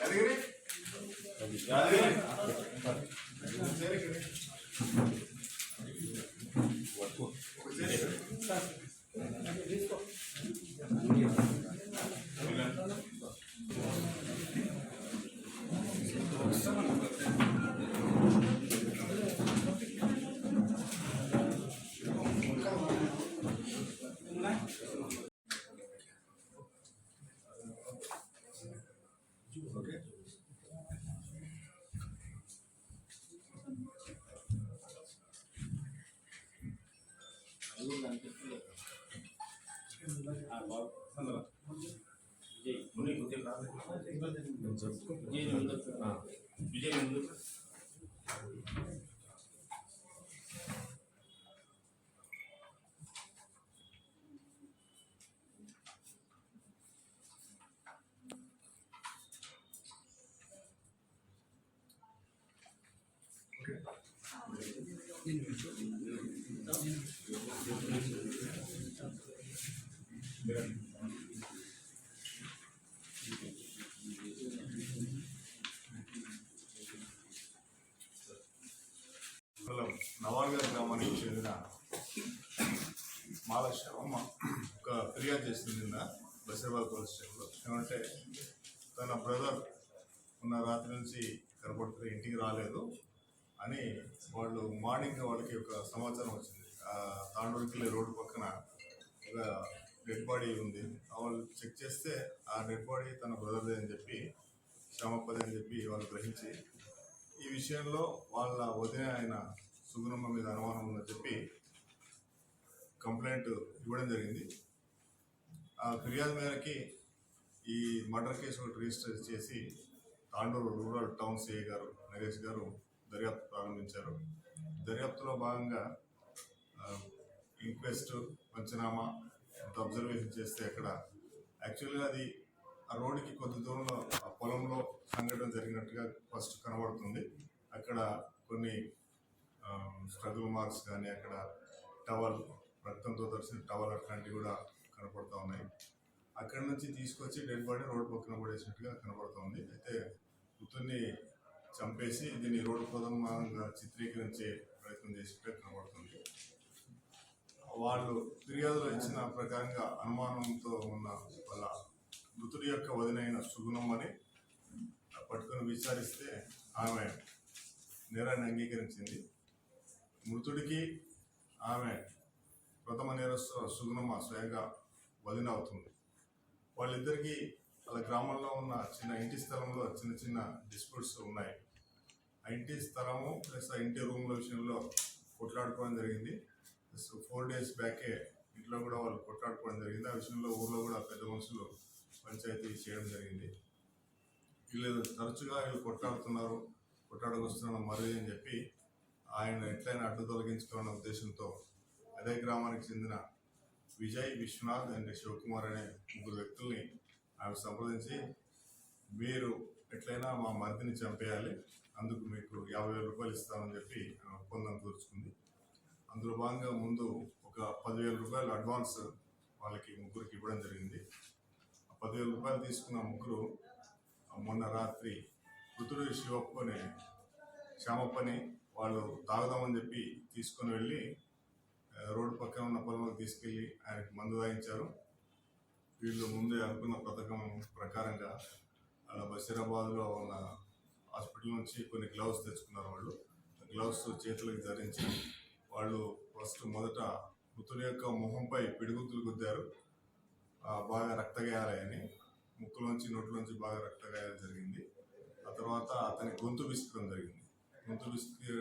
Yadagiri Yadagiri individually. నవాల్గర్ గ్రామానికి చెందిన మాల శర్మ ఒక ఫిర్యాదు చేసింది నిన్న బసిరాబాద్ పోలీస్ స్టేషన్లో. ఏమంటే తన బ్రదర్ ఉన్న రాత్రి నుంచి కనబడుతున్న ఇంటికి రాలేదు అని వాళ్ళు మార్నింగ్ వాళ్ళకి ఒక సమాచారం వచ్చింది. ఆ తాండూరుకి రోడ్డు పక్కన ఒక డెడ్ బాడీ ఉంది. వాళ్ళు చెక్ చేస్తే ఆ డెడ్ బాడీ తన బ్రదర్దే అని చెప్పి శ్యామప్పది అని చెప్పి వాళ్ళు గ్రహించి ఈ విషయంలో వాళ్ళ వదిన ఆయన సుగుణమ్మ మీద అనుమానం ఉందని చెప్పి కంప్లైంట్ ఇవ్వడం జరిగింది. ఆ ఫిర్యాదు మేరకి ఈ మర్డర్ కేసు ఒకటి రిజిస్టర్ చేసి తాండూరు రూరల్ టౌన్ సిఐ గారు నరేష్ గారు దర్యాప్తు ప్రారంభించారు. దర్యాప్తులో భాగంగా ఇంక్వెస్ట్ పంచనామా ఎంత అబ్జర్వేషన్ చేస్తే అక్కడ యాక్చువల్గా అది ఆ రోడ్డుకి కొద్ది దూరంలో ఆ పొలంలో సంఘటన జరిగినట్టుగా ఫస్ట్ కనబడుతుంది. అక్కడ కొన్ని స్ట్రగుల్ మార్క్స్ కానీ అక్కడ టవల్ రక్తంతో తరిసిన టవల్ అట్లాంటివి కూడా కనపడుతూ ఉన్నాయి. అక్కడ నుంచి తీసుకొచ్చి డెడ్ బాడీ రోడ్డు పక్కన పడేసినట్టుగా కనపడుతుంది. అయితే కూతుర్ని చంపేసి దీన్ని రోడ్డు ప్రధానంగా చిత్రీకరించే ప్రయత్నం చేసినట్టుగా కనబడుతుంది. వాళ్ళు ఫిర్యాదులో ఇచ్చిన ప్రకారంగా అనుమానంతో ఉన్న వాళ్ళ మృతుడి యొక్క వదినైన సుగుణమ్మని పట్టుకొని విచారిస్తే ఆమె నేరాన్ని అంగీకరించింది. మృతుడికి ఆమె ప్రథమ నేరస్తు సుగుణమ్మ స్వయంగా వదిన అవుతుంది. వాళ్ళిద్దరికీ వాళ్ళ గ్రామంలో ఉన్న చిన్న ఇంటి స్థలంలో చిన్న చిన్న డిస్ప్యూట్స్ ఉన్నాయి. ఆ ఇంటి స్థలము ప్లస్ ఆ ఇంటి రూమ్ల విషయంలో కొట్లాడుకోవడం జరిగింది. ప్లస్ ఫోర్ డేస్ బ్యాకే ఇంట్లో కూడా వాళ్ళు కొట్లాడుకోవడం జరిగింది. ఆ విషయంలో ఊర్లో కూడా పెద్ద మనుషులు పంచాయతీ చేయడం జరిగింది. వీళ్ళు తరచుగా వీళ్ళు కొట్లాడుతున్నారు కొట్లాడకొస్తున్నారు మరి అని చెప్పి ఆయన ఎట్లయినా అడ్డు తొలగించుకోవాలనే ఉద్దేశంతో అదే గ్రామానికి చెందిన విజయ్ విశ్వనాథ్ అండ్ శివకుమార్ అనే ముగ్గురు వ్యక్తుల్ని ఆమె సంప్రదించి మీరు ఎట్లయినా మా మరిదిని చంపేయాలి అందుకు మీకు యాభై వేల రూపాయలు ఇస్తామని చెప్పి ఒప్పందం కూర్చుకుంది. అందులో భాగంగా ముందు ఒక పదివేల రూపాయలు అడ్వాన్స్ వాళ్ళకి ముగ్గురికి ఇవ్వడం జరిగింది. ఆ పదివేల రూపాయలు తీసుకున్న ముగ్గురు మొన్న రాత్రి మృతుడు శివప్పని శ్యామప్పని వాళ్ళు తాగుదామని చెప్పి తీసుకొని వెళ్ళి రోడ్డు పక్కన ఉన్న పొలంలోకి తీసుకెళ్ళి ఆయనకి మందు దాయించారు. వీళ్ళు ముందే అనుకున్న పథకం ప్రకారంగా అలా బషీరాబాద్లో ఉన్న హాస్పిటల్ నుంచి కొన్ని గ్లౌస్ తెచ్చుకున్నారు వాళ్ళు. గ్లౌస్ చేతులకు ధరించి వాళ్ళు ఫస్ట్ మొదట మృతుని యొక్క మొహంపై పిడుగుతులు గుద్దారు. బాగా రక్తగాయాలని ముక్కులోంచి నోట్లోంచి బాగా రక్తగాయాలు జరిగింది. ఆ తర్వాత అతని గొంతు విసుకడం జరిగింది. గొంతు విసుకు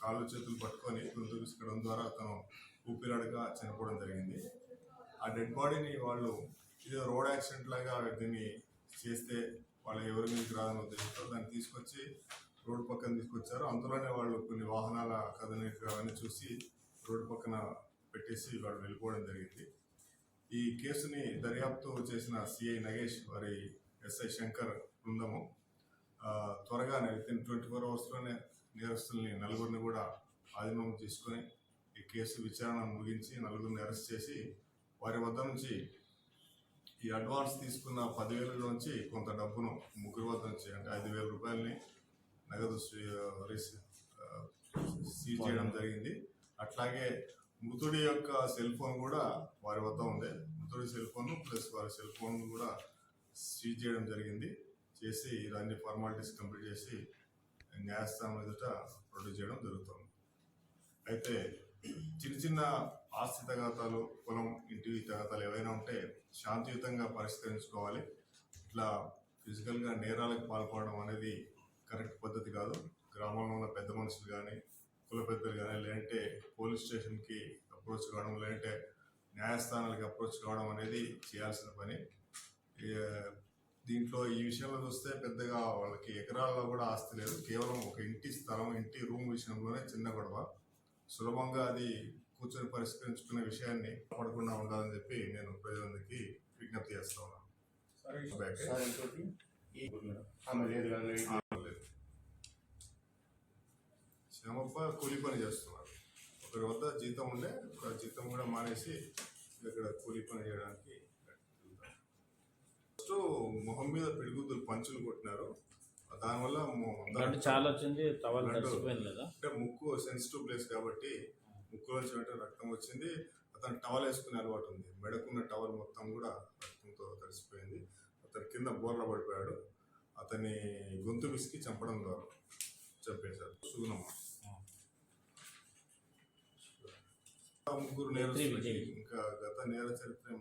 కాళ్ళు చేతులు పట్టుకొని గొంతు విసుకడం ద్వారా అతను ఊపిరాడగా చనిపోవడం జరిగింది. ఆ డెడ్ బాడీని వాళ్ళు ఏదో రోడ్ యాక్సిడెంట్ లాగా దీన్ని చేస్తే వాళ్ళు ఎవరి మీదకి రాదని ఉద్దేశంతో దాన్ని తీసుకొచ్చి రోడ్డు పక్కన తీసుకొచ్చారు. అంతలోనే వాళ్ళు కొన్ని వాహనాల కదలిక చూసి రోడ్డు పక్కన పెట్టేసి వాళ్ళు వెళ్ళిపోవడం జరిగింది. ఈ కేసుని దర్యాప్తు చేసిన సిఐ నగేష్ వారి ఎస్ఐ శంకర్ బృందము త్వరగానే విత్ ఇన్ ట్వంటీ ఫోర్ అవర్స్లోనే నేరస్తుల్ని నలుగురిని కూడా ఆధీనం తీసుకొని ఈ కేసు విచారణ ముగించి నలుగురిని అరెస్ట్ చేసి వారి వద్ద నుంచి ఈ అడ్వాన్స్ తీసుకున్న పదివేల నుంచి కొంత డబ్బును ముగ్గురు వద్ద నుంచి అంటే ఐదు వేల రూపాయలని నగదు సీజ్ చేయడం జరిగింది. అట్లాగే మృతుడి యొక్క సెల్ ఫోన్ కూడా వారి వద్ద ఉంది. మృతుడి సెల్ ఫోన్ ప్లస్ వారి సెల్ ఫోన్ కూడా సీజ్ చేయడం జరిగింది. చేసి అన్ని ఫార్మాలిటీస్ కంప్లీట్ చేసి న్యాయస్థానం ఎదుట ప్రొడ్యూస్ చేయడం జరుగుతుంది. అయితే చిన్న చిన్న ఆస్తి తగాదాలు పొలం ఇంటి తగాదాలు ఏవైనా ఉంటే శాంతియుతంగా పరిష్కరించుకోవాలి. ఇట్లా ఫిజికల్గా నేరాలకు పాల్పడడం అనేది కరెక్ట్ పద్ధతి కాదు. గ్రామంలో ఉన్న పెద్ద మనుషులు కానీ కుల పెద్దలు కానీ లేదంటే పోలీస్ స్టేషన్కి అప్రోచ్ కావడం లేదంటే న్యాయస్థానాలకు అప్రోచ్ కావడం అనేది చేయాల్సిన పని. దీంట్లో ఈ విషయంలో చూస్తే పెద్దగా వాళ్ళకి ఎకరాల్లో కూడా ఆస్తి లేదు. కేవలం ఒక ఇంటి స్థలం ఇంటి రూమ్ విషయంలోనే చిన్న గొడవ. సులభంగా అది కూర్చొని పరిష్కరించుకునే విషయాన్ని పడకుండా ఉండాలని చెప్పి నేను ప్రజలందరికీ విజ్ఞప్తి చేస్తా ఉన్నాను. శ్యామప్ప కూలి పని చేస్తున్నారు. ఒకరి వద్ద జీతం ఉండే ఆ జీతం కూడా మానేసి ఇక్కడ కూలి పని చేయడానికి ఫస్ట్ మొహం మీద పిడిగుద్దులు పంచులు కొట్టినారు. దానివల్ల చాలా వచ్చింది అంటే ముక్కు సెన్సిటివ్ ప్లేస్ కాబట్టి ముక్కు నుంచి రక్తం వచ్చింది. అతను టవల్ వేసుకునే అలవాటు ఉంది. మెడకున్న టవల్ మొత్తం కూడా రక్తంతో తడిసిపోయింది. అతను కింద బోర్ల పడిపోయాడు. అతని గొంతు విసికి చంపడం ద్వారా చంపేశారు. సుగుణమ్మ ఆ ముగ్గురు నేరస్తులకి ఇంకా గత నేర చరిత్ర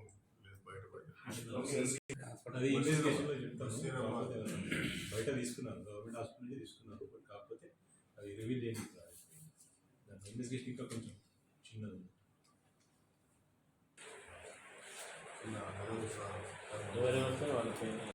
బయట తీసుకున్నారు గవర్నమెంట్ హాస్పిటల్ నుంచి తీసుకున్నారు బట్ కాకపోతే అది రివీల్ చేయడానికి. దాని ఇన్వెస్టిగేషన్ ఇంకా కొంచెం చిన్నది. సార్. ఎవరెవరు